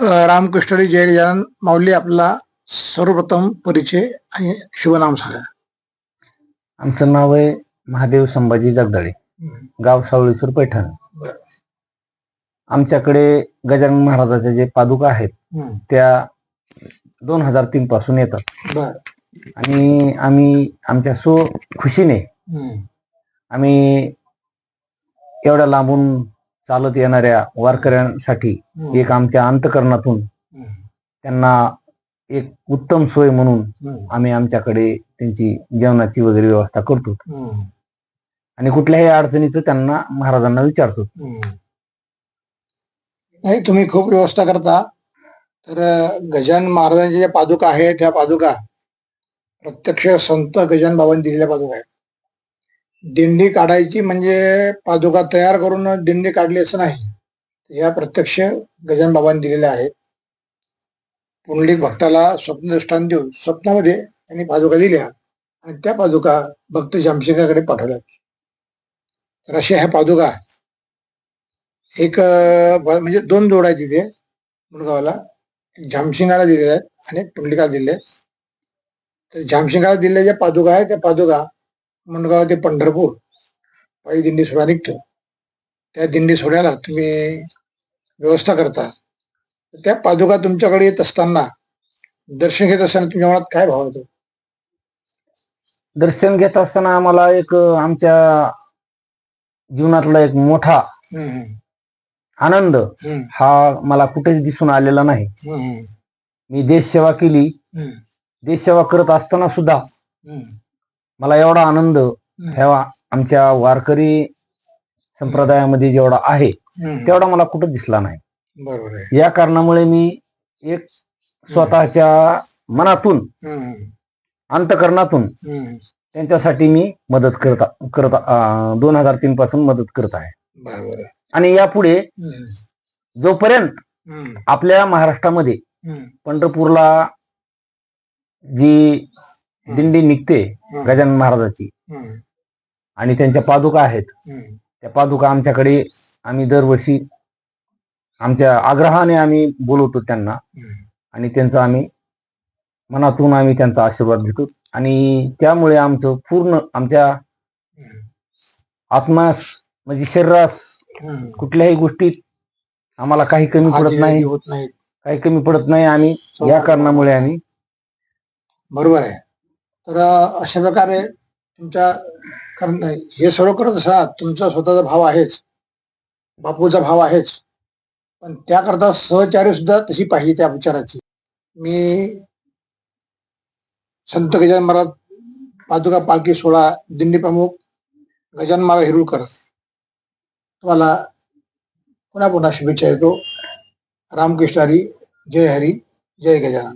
रामकृष्ण जय गजानन माऊली आपला सर्वप्रथम परिचय आणि शुभनाम सांगा. आमचं नाव आहे महादेव संभाजी जगदाळे गाव सावळीसर पैठण. आमच्याकडे गजानन महाराजाच्या जे पादुका आहेत त्या दोन हजार तीन पासून येतात. आणि आम्ही आमच्या सो खुशीने आम्ही एवढ्या लांबून चालत येणाऱ्या वारकऱ्यांसाठी एक आमच्या अंतकरणातून त्यांना एक उत्तम सोय म्हणून आम्ही आमच्याकडे त्यांची जेवणाची वगैरे व्यवस्था करतो. आणि कुठल्याही अडचणीचं त्यांना महाराजांना विचारतो. नाही तुम्ही खूप व्यवस्था करता. तर अ, गजानन महाराजांच्या ज्या पादुका आहेत त्या पादुका प्रत्यक्ष संत गजानन बाबांनी दिलेल्या पादुका आहेत. दिंडी काढायची म्हणजे पादुका तयार करून दिंडी काढली असं नाही. या प्रत्यक्ष गजान बाबांनी दिलेल्या आहेत. पुंडलिक भक्ताला स्वप्नदृष्टांत देऊन स्वप्नामध्ये त्यांनी पादुका दिल्या आणि त्या पादुका भक्त जामशिंगाकडे पाठवल्या तर अशा ह्या पादुका एक म्हणजे दोन जोड आहेत तिथे मुलगावाला एक झामशिंगाला दिलेल्या आहेत आणि पुंडलिकाला दिले आहेत. तर झामशिंगाला दिलेल्या ज्या पादुका आहेत त्या पादुका मुंडगाव ते पंढरपूर पायी दिंडी सोहळा निघतो. त्या दिंडी सोहळ्याला तुम्ही व्यवस्था करता. त्या पादुका तुमच्याकडे येत असताना दर्शन घेत असताना तुमच्या मनात काय भाव होतो? दर्शन घेत असताना आम्हाला एक आमच्या जीवनातला एक मोठा आनंद हा मला कुठेच दिसून आलेला नाही. मी देशसेवा केली. हम्म, देशसेवा करत असताना सुद्धा मला एवढा आनंद ह्या आमच्या वारकरी संप्रदायामध्ये जेवढा आहे. तेवढा मला कुठं दिसला नाही. बरोबर या कारणामुळे मी एक स्वतःच्या मनातून अंतकरणातून. त्यांच्यासाठी मी मदत करत करत दोन हजार तीन पासून मदत करत आहे. आणि यापुढे जोपर्यंत आपल्या महाराष्ट्रामध्ये पंढरपूरला जी दिंडी निघते गजानन महाराजाची. आणि त्यांच्या पादुका आहेत. त्या पादुका आमच्याकडे आम्ही दरवर्षी आमच्या आग्रहाने आम्ही बोलवतो त्यांना. आणि त्यांचा आम्ही मनातून आम्ही त्यांचा आशीर्वाद घेतो. आणि त्यामुळे आमचं पूर्ण आमच्या. आत्मास म्हणजे शरीरास. कुठल्याही गोष्टीत आम्हाला काही कमी पडत नाही. होत नाही काही कमी पडत नाही. आणि या कारणामुळे आम्ही बरोबर आहे. तर अशा प्रकारे तुमच्या कारण हे सर्व करत असा तुमचा स्वतःचा भाव आहेच. बापूचा भाव आहेच. पण त्याकरता सहचार्य सुद्धा तशी पाहिजे त्या विचाराची. मी संत गजानन महाराज पादुका पालखी सोहळा दिंडी प्रमुख गजान महाराज हिरुळकर तुम्हाला पुन्हा पुन्हा शुभेच्छा येतो रामकृष्ण हरी जय हरी जय गजानन.